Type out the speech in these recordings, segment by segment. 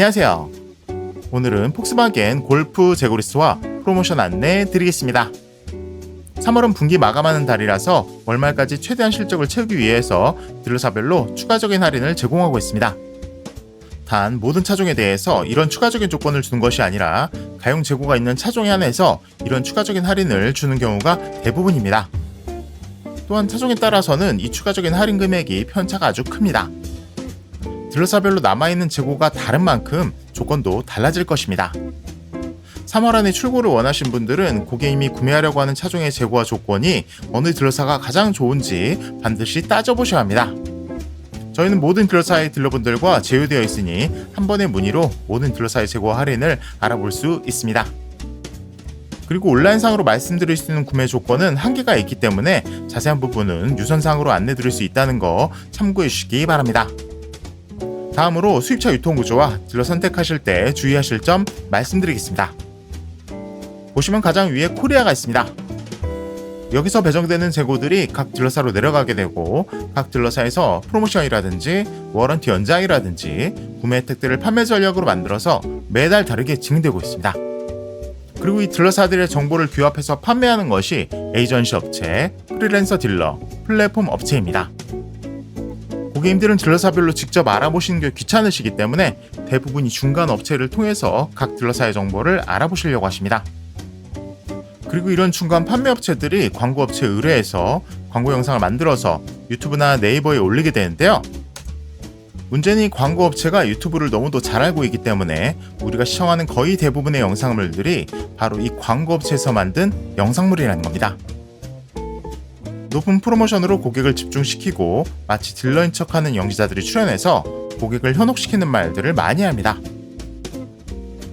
안녕하세요. 오늘은 폭스바겐 골프 제고리스와 프로모션 안내 드리겠습니다. 3월은 분기 마감하는 달이라서 월말까지 최대한 실적을 채우기 위해서 딜러사별로 추가적인 할인을 제공하고 있습니다. 단 모든 차종에 대해서 이런 추가적인 조건을 주는 것이 아니라 가용 재고가 있는 차종에 한해서 이런 추가적인 할인을 주는 경우가 대부분입니다. 또한 차종에 따라서는 이 추가적인 할인 금액이 편차가 아주 큽니다. 딜러사별로 남아있는 재고가 다른 만큼 조건도 달라질 것입니다. 3월 안에 출고를 원하신 분들은 고객님이 구매하려고 하는 차종의 재고와 조건이 어느 딜러사가 가장 좋은지 반드시 따져보셔야 합니다. 저희는 모든 딜러사의 딜러분들과 제휴되어 있으니 한 번의 문의로 모든 딜러사의 재고 할인을 알아볼 수 있습니다. 그리고 온라인상으로 말씀드릴 수 있는 구매 조건은 한계가 있기 때문에 자세한 부분은 유선상으로 안내드릴 수 있다는 거 참고해 주시기 바랍니다. 다음으로 수입차 유통 구조와 딜러 선택하실 때 주의하실 점 말씀드리겠습니다. 보시면 가장 위에 코리아가 있습니다. 여기서 배정되는 재고들이 각 딜러사로 내려가게 되고 각 딜러사에서 프로모션이라든지 워런티 연장이라든지 구매 혜택들을 판매 전략으로 만들어서 매달 다르게 진행되고 있습니다. 그리고 이 딜러사들의 정보를 규합해서 판매하는 것이 에이전시 업체, 프리랜서 딜러, 플랫폼 업체입니다. 고객님들은 딜러사별로 직접 알아보시는 게 귀찮으시기 때문에 대부분이 중간 업체를 통해서 각 딜러사의 정보를 알아보시려고 하십니다. 그리고 이런 중간 판매 업체들이 광고 업체에 의뢰해서 광고 영상을 만들어서 유튜브나 네이버에 올리게 되는데요. 문제는 이 광고 업체가 유튜브를 너무도 잘 알고 있기 때문에 우리가 시청하는 거의 대부분의 영상물들이 바로 이 광고 업체에서 만든 영상물이라는 겁니다. 높은 프로모션으로 고객을 집중시키고 마치 딜러인 척하는 연기자들이 출연해서 고객을 현혹시키는 말들을 많이 합니다.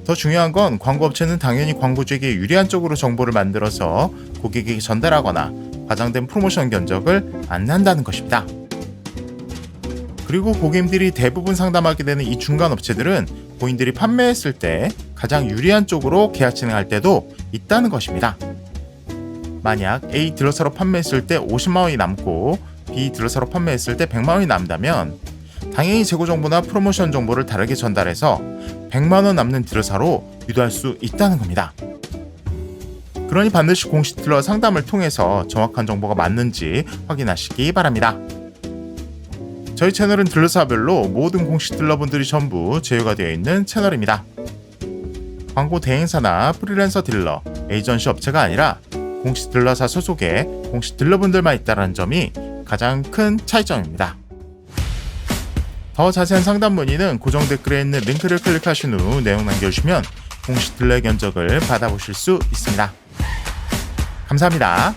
더 중요한 건 광고업체는 당연히 광고주에게 유리한 쪽으로 정보를 만들어서 고객에게 전달하거나 과장된 프로모션 견적을 안내한다는 것입니다. 그리고 고객님들이 대부분 상담하게 되는 이 중간 업체들은 고인들이 판매했을 때 가장 유리한 쪽으로 계약 진행할 때도 있다는 것입니다. 만약 A 딜러사로 판매했을 때 50만 원이 남고 B 딜러사로 판매했을 때 100만 원이 남다면 당연히 재고 정보나 프로모션 정보를 다르게 전달해서 100만 원 남는 딜러사로 유도할 수 있다는 겁니다. 그러니 반드시 공식 딜러 상담을 통해서 정확한 정보가 맞는지 확인하시기 바랍니다. 저희 채널은 딜러사별로 모든 공식 딜러분들이 전부 제휴가 되어 있는 채널입니다. 광고 대행사나 프리랜서 딜러, 에이전시 업체가 아니라 공식 딜러사 소속의 공식 딜러분들만 있다는 점이 가장 큰 차이점입니다. 더 자세한 상담 문의는 고정 댓글에 있는 링크를 클릭하신 후 내용 남겨주시면 공식 딜러 견적을 받아보실 수 있습니다. 감사합니다.